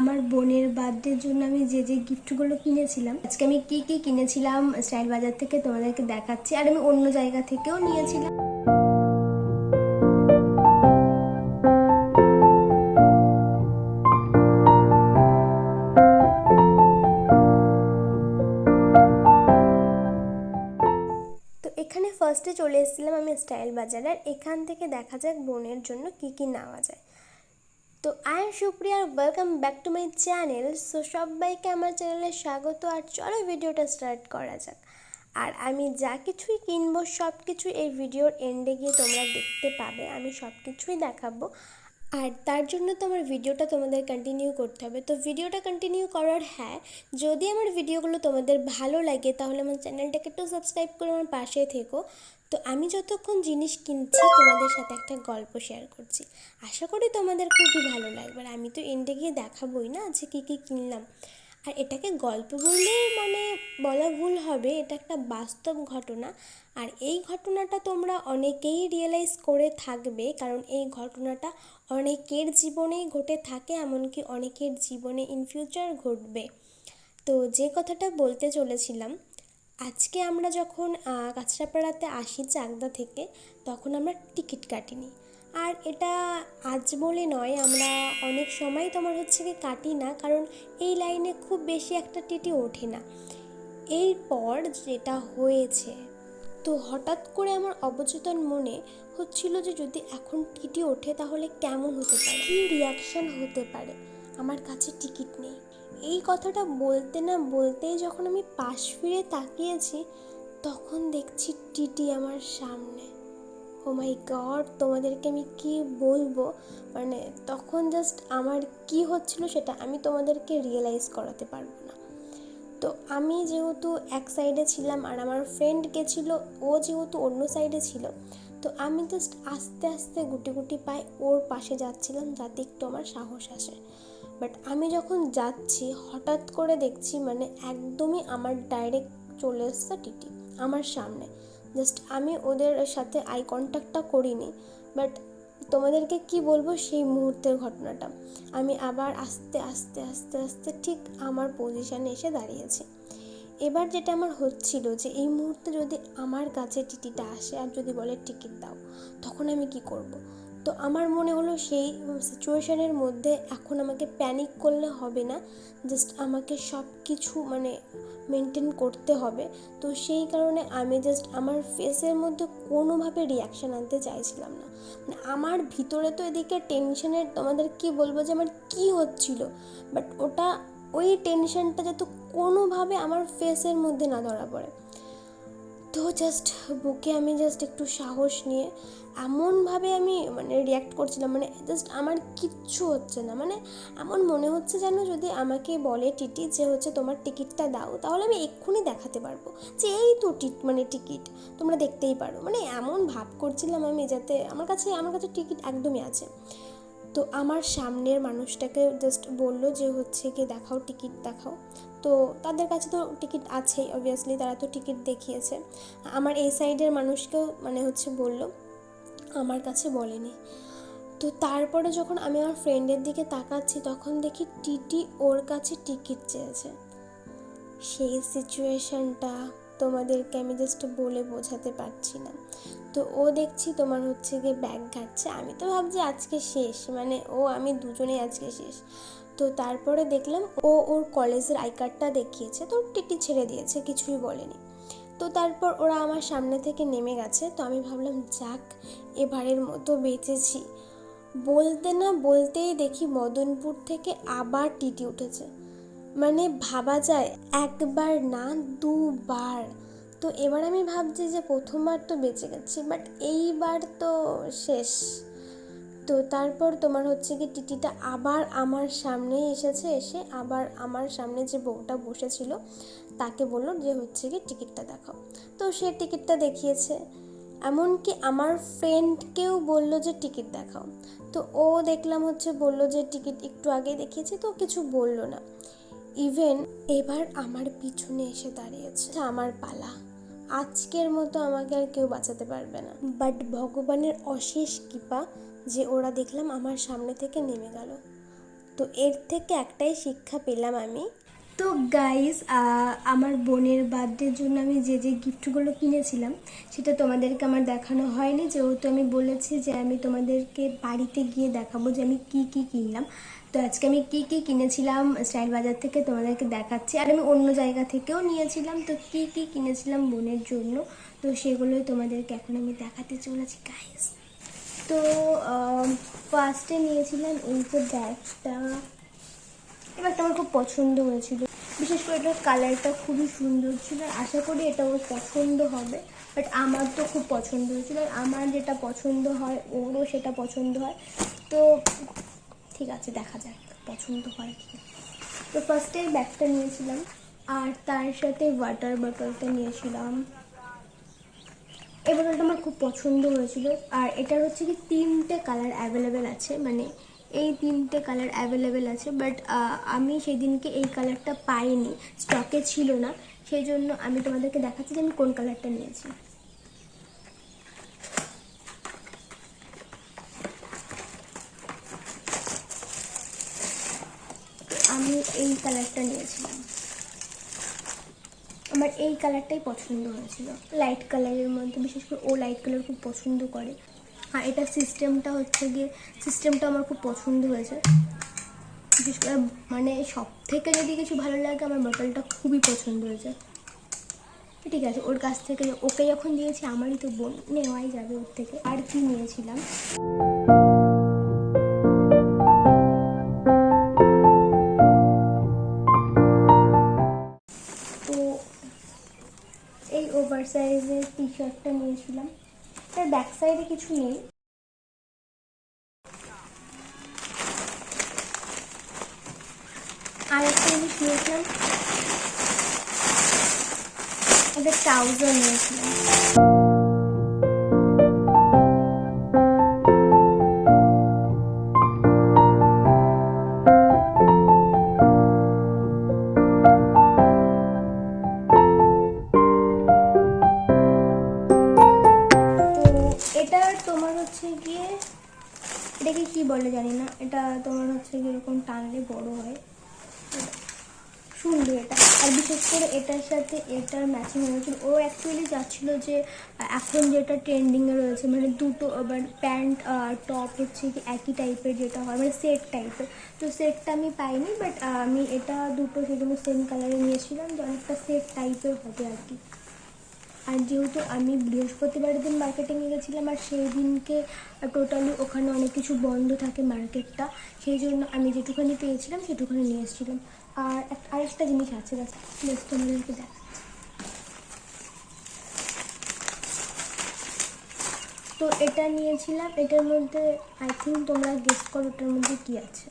আমার বোনের বার্থডের জন্য আমি যে যে গিফটগুলো কিনেছিলাম, আজকে আমি কি কি কিনেছিলাম স্টাইল বাজার থেকে তোমাদেরকে দেখাচ্ছি। আর আমি অন্য জায়গা থেকেও নিয়েছিলাম। ফার্স্টে চলে এসেছিলাম আমি স্টাইল বাজার আর এখান থেকে দেখা যাক বোনের জন্য কি কি নেওয়া যায়। তো I am Supriya welcome back to my channel so সবাইকে আমার চ্যানেলে স্বাগত, আর চলো ভিডিওটা স্টার্ট করা যাক। আর আমি যা কিছুই কিনবো সব কিছু এই ভিডিওর এন্ডে গিয়ে তোমরা দেখতে পাবে, আমি সব কিছুই দেখাবো। আর তার জন্য তো আমার ভিডিওটা তোমাদের কন্টিনিউ করতে হবে। তো ভিডিওটা কন্টিনিউ করার হ্যাঁ যদি আমার ভিডিওগুলো তোমাদের ভালো লাগে, তাহলে আমার চ্যানেলটাকে একটু সাবস্ক্রাইব করে আমার পাশে থেকো। তো আমি যতক্ষণ জিনিস কিনছি, তোমাদের সাথে একটা গল্প শেয়ার করছি। আশা করি তোমাদের খুবই ভালো লাগবে। আর আমি তো এন্ডে গিয়ে দেখাবোই না যে কী কী কিনলাম। আর এটাকে গল্প বললে মানে বলা ভুল হবে, এটা একটা বাস্তব ঘটনা। আর এই ঘটনাটা তোমরা অনেকেই রিয়েলাইজ করে থাকবে, কারণ এই ঘটনাটা অনেকের জীবনেই ঘটে থাকে, এমনকি অনেকের জীবনে ইন ফিউচার ঘটবে। তো যে কথাটা বলতে চলেছিলাম আজকে আমরা যখন আহ, কাঁচরাপাড়াতে আসি চাকদা থেকে তখন আমরা টিকিট কাটিনি। আর এটা আজ বলে নয় আমরা অনেক সময় তোমার হচ্ছে কি কাটি না কারণ এই লাইনে খুব বেশি একটা টিটি ওঠে না। এরপর যেটা হয়েছে তো হঠাৎ করে আমার অবচেতন মনে হচ্ছিল যে যদি এখন টিটি ওঠে তাহলে কেমন হতে পারে? কী রিয়াকশন হতে পারে? আমার কাছে টিকিট নেই। এই কথাটা বলতে না বলতেই যখন আমি পাশ ফিরে তাকিয়েছি, তখন দেখছি টিটি আমার সামনে। ও মাই গড, তোমাদেরকে আমি কি বলব? মানে তখন জাস্ট আমার কি হচ্ছিল সেটা আমি তোমাদেরকে রিয়েলাইজ করাতে পারব না। তো আমি যেহেতু এক সাইডে ছিলাম আর আমার ফ্রেন্ড গেছিল ও যেহেতু অন্য সাইডে ছিল তো আমি জাস্ট আস্তে আস্তে গুটি গুটি পায়ে ওর পাশে যাচ্ছিলাম যাতে একটু আমার সাহস আসে। বাট আমি যখন যাচ্ছি, হঠাৎ করে দেখছি মানে একদমই আমার ডাইরেক্ট চলে এসছে টিটি, আমার সামনে। জাস্ট আমি ওদের সাথে আই কন্ট্যাক্টটা করিনি। বাট তোমাদেরকে কি বলব, সেই মুহূর্তের ঘটনাটা। আমি আবার আস্তে আস্তে আস্তে আস্তে ঠিক আমার পজিশানে এসে দাঁড়িয়েছি। এবার যেটা আমার হচ্ছিল যে এই মুহূর্তে যদি আমার কাছে টিটিটা আসে আর যদি বলে টিকিট দাও, তখন আমি কি করব। তো আমার মনে হলো সেই সিচুয়েশনের মধ্যে এখন আমাকে প্যানিক করলে হবে না জাস্ট আমাকে সব কিছু মানে মেনটেন করতে হবে। তো সেই কারণে আমি জাস্ট আমার ফেসের মধ্যে কোনোভাবে রিয়াকশান আনতে চাইছিলাম না। মানে আমার ভিতরে তো এদিকে টেনশনের তোমাদের কি বলব যে আমার কি হচ্ছিল? বাট ওটা ওই টেনশনটা যাতে কোনোভাবে আমার ফেসের মধ্যে না ধরা পড়ে। তো জাস্ট বুকে আমি জাস্ট একটু সাহস নিয়ে এমনভাবে আমি মানে রিয়্যাক্ট করছিলাম মানে জাস্ট আমার কিচ্ছু হচ্ছে না। মানে এমন মনে হচ্ছে যেন যদি আমাকে বলে, টিটি, যে হচ্ছে তোমার টিকিটটা দাও, তাহলে আমি এক্ষুনি দেখাতে পারব যে এই তো টিট মানে টিকিট তোমরা দেখতেই পারো। মানে এমন ভাব করছিলাম আমি যাতে আমার কাছে আমার কাছে টিকিট একদমই আছে। তো আমার সামনের মানুষটাকে জাস্ট বলল যে হচ্ছে কি, দেখাও টিকিট দেখাও। তো তাদের কাছে তো টিকিট আছেই অবভিয়াসলি তারা তো টিকিট দেখিয়েছে। আমার এই সাইডের মানুষকেও মানে হচ্ছে বলল, আমার কাছে বলেনি। তো তারপরে যখন আমি আমার ফ্রেন্ডের দিকে তাকাচ্ছি, তখন দেখি টিটি ওর কাছে টিকিট চেয়েছে। সেই সিচুয়েশনটা তোমাদেরকে আমি জাস্ট বলে বোঝাতে পারছি না। তো ও দেখছি তোমার হচ্ছে গিয়ে ব্যাগ ঘাটছে। আমি তো ভাবছি আজকে শেষ মানে ও, আমি দুজনেই আজকে শেষ। তো তারপরে দেখলাম ও ওর কলেজের আই কার্ডটা দেখিয়েছে, তো টিটি ছেড়ে দিয়েছে, কিছুই বলেনি। তো তারপর ওরা আমার সামনে থেকে নেমে গেছে, তো আমি ভাবলাম, যাক, এবারের মতো বেঁচেছি। বলতে না বলতেই দেখি মদনপুর থেকে আবার টিটি উঠেছে। মানে ভাবা যায়, একবার না, দুবার। তো এবার আমি ভাবছি যে প্রথমবার তো বেঁচে গেছি, বাট এইবার তো শেষ। তো তারপর তোমার হচ্ছে কি টিটিটা আবার আমার সামনে এসেছে, এসে আবার আমার সামনে যে বউটা বসেছিল, তাকে বলল যে হচ্ছে কি টিকিটটা দেখাও। তো সে টিকিটটা দেখিয়েছে, এমনকি আমার ফ্রেন্ডকেও বলল যে টিকিট দেখাও। তো ও দেখলাম হচ্ছে বলল যে টিকিট একটু আগে দেখিয়েছে, তো কিছু বলল না। ইভেন এবার আমার পিছনে এসে দাঁড়িয়েছে আমার পালা। আজকের মতো আমাকে আর কেউ বাঁচাতে পারবে না। বাট ভগবানের অশেষ কৃপা যে ওরা দেখলাম আমার সামনে থেকে নেমে গেল। তো এর থেকে একটাই শিক্ষা পেলাম আমি। তো গাইস আমার বোনের বার্থডের জন্য আমি যে যে গিফটগুলো কিনেছিলাম, সেটা তোমাদেরকে আমার দেখানো হয়নি। যেহেতু আমি বলেছি যে আমি তোমাদেরকে বাড়িতে গিয়ে দেখাবো যে আমি কি কি কিনলাম। তো আজকে আমি কি কি কিনেছিলাম স্টাইল বাজার থেকে তোমাদেরকে দেখাচ্ছি। আর আমি অন্য জায়গা থেকেও নিয়েছিলাম, তো কি কি কিনেছিলাম বোনের জন্য, তো সেগুলোই তোমাদেরকে এখন আমি দেখাতে চলেছি গাইস তো ফার্স্টে নিয়েছিলাম এই যে ব্যাগটা এবারটা আমার খুব পছন্দ হয়েছিল। বিশেষ করে এটার কালারটা খুবই সুন্দর ছিল। আশা করি এটা ওর পছন্দ হবে। বাট আমার তো খুব পছন্দ হয়েছিল। আমার যেটা পছন্দ হয়, ওরও সেটা পছন্দ হয়। তো, ঠিক আছে, দেখা যাক পছন্দ হয় কি তো ফার্স্টে ব্যাগটা নিয়েছিলাম। আর তার সাথে ওয়াটার বটলটা নিয়েছিলাম। এই বোতলটা আমার খুব পছন্দ হয়েছিল। আর এটার হচ্ছে কি তিনটে কালার অ্যাভেলেবেল আছে মানে এই তিনটে কালার অ্যাভেলেবেল আছে, বাট আমি সেদিনকে এই কালারটা পাইনি, স্টকে ছিল না। সেই জন্য আমি তোমাদেরকে দেখাচ্ছি যে আমি কোন কালারটা নিয়েছি। আমি এই কালারটা নিয়েছিলাম। আমার এই কালারটাই পছন্দ হয়েছিল। লাইট কালারের মধ্যে, বিশেষ করে ও লাইট কালার খুব পছন্দ করে। আর এটা সিস্টেমটা হচ্ছে গিয়ে সিস্টেমটা আমার খুব পছন্দ হয়েছে। বিশেষ করে মানে সব থেকে যদি কিছু ভালো লাগে, আমার বোতলটা খুবই পছন্দ হয়েছে। ঠিক আছে, ওর কাছ থেকে ওকে যখন দিয়েছি, আমারই তো বোন নেওয়াই যাবে ওর থেকে। আর কি নিয়েছিলাম? নিয়েছিলাম তার ব্যাক সাইডে কিছু নেই। আর একটা জিনিস নিয়েছিলাম। একটা ট্রাউজার নিয়েছিলাম। কি বলে জানি না, এটা তোমার হচ্ছে গিয়ে এরকম টানলে বড় হয়। সুন্দর এটা। আর বিশেষ করে এটার সাথে এটার ম্যাচিং হয়েছিল ও অ্যাকচুয়ালি যাচ্ছিল যে, এখন যেটা ট্রেন্ডিংয়ে রয়েছে মানে দুটো মানে প্যান্ট আর টপ হচ্ছে কি একই টাইপের যেটা হয় মানে সেট টাইপের তো সেটটা আমি পাইনি বাট আমি এটা দুটো সেজন্য সেম কালারে নিয়েছিলাম, যে অনেকটা সেট টাইপের হবে আর কি। আর যেহেতু আমি বৃহস্পতিবার দিন মার্কেটিংয়ে গেছিলাম, আর সেই দিনকে টোটালি ওখানে অনেক কিছু বন্ধ থাকে মার্কেটটা সেই জন্য আমি যেটুখানি পেয়েছিলাম সেটুখানি নিয়ে এসেছিলাম। আর আরেকটা জিনিস আছে বেশ, তোমাদেরকে দেখাচ্ছি তো এটা নিয়েছিলাম, এটার মধ্যে আই থিঙ্ক তোমরা গেস করো, ওটার মধ্যে কী আছে।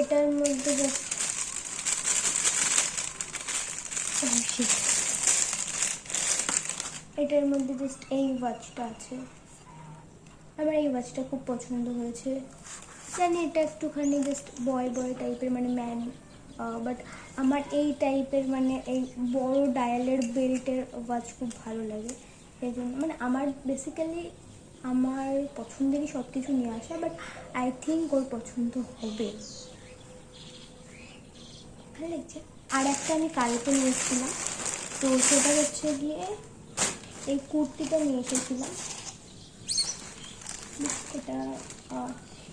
এটার মধ্যে এটার মধ্যে জাস্ট এই ওয়াচটা আছে। আমার এই ওয়াচটা খুব পছন্দ হয়েছে। জানি এটা একটুখানি জাস্ট বয় বয় টাইপের মানে ম্যান বাট আমার এই টাইপের মানে এই বড় ডায়ালের বেল্টের ওয়াচ খুব ভালো লাগে। সেই জন্য মানে আমার বেসিক্যালি আমার পছন্দেরই সব কিছু নিয়ে আসা বাট আই থিঙ্ক ওর পছন্দ হবে। ভালো লাগছে আর একটা আমি কালকে নিয়ে এসেছিলাম। তো সেটা হচ্ছে গিয়ে এই কুর্তিটা নিয়ে এসেছিলাম। এটা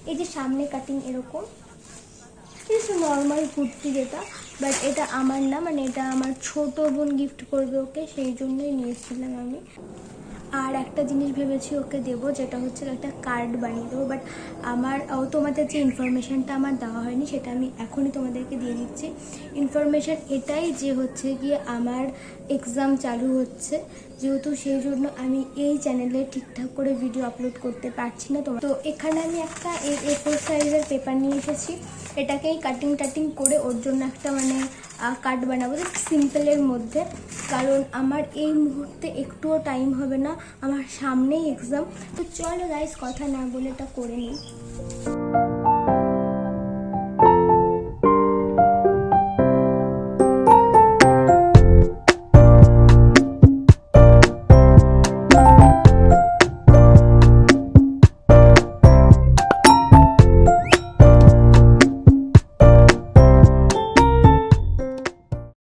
এই যে সামনে কাটিং এরকম। নর্মাল কুর্তি যেটা। বাট এটা আমার না মানে এটা আমার ছোট বোন গিফট করবে ওকে, সেই জন্যই নিয়েছিলাম আমি। আর একটা জিনিস ভেবেছি ওকে দেবো, যেটা হচ্ছে একটা কার্ড বানিয়ে দেবো বাট আমার, ও তোমাদের যে ইনফরমেশানটা আমার দেওয়া হয়নি, সেটা আমি এখনই তোমাদেরকে দিয়ে দিচ্ছি। ইনফরমেশান এটাই যে হচ্ছে গিয়ে আমার এক্সাম চালু হচ্ছে। যেহেতু সেই জন্য আমি এই চ্যানেলে ঠিকঠাক করে ভিডিও আপলোড করতে পারছি না তোমার। তো এখানে আমি একটা এ ফোর সাইজের পেপার নিয়ে এসেছি। এটাকেই কাটিং টাটিং করে ওর জন্য একটা মানে কার্ড বানাবো। সিম্পলের মধ্যে। কারণ আমার এই মুহূর্তে একটুও টাইম হবে না। আমার সামনেই এক্সাম তো চলো গাইস কথা না বলে এটা করে নিই।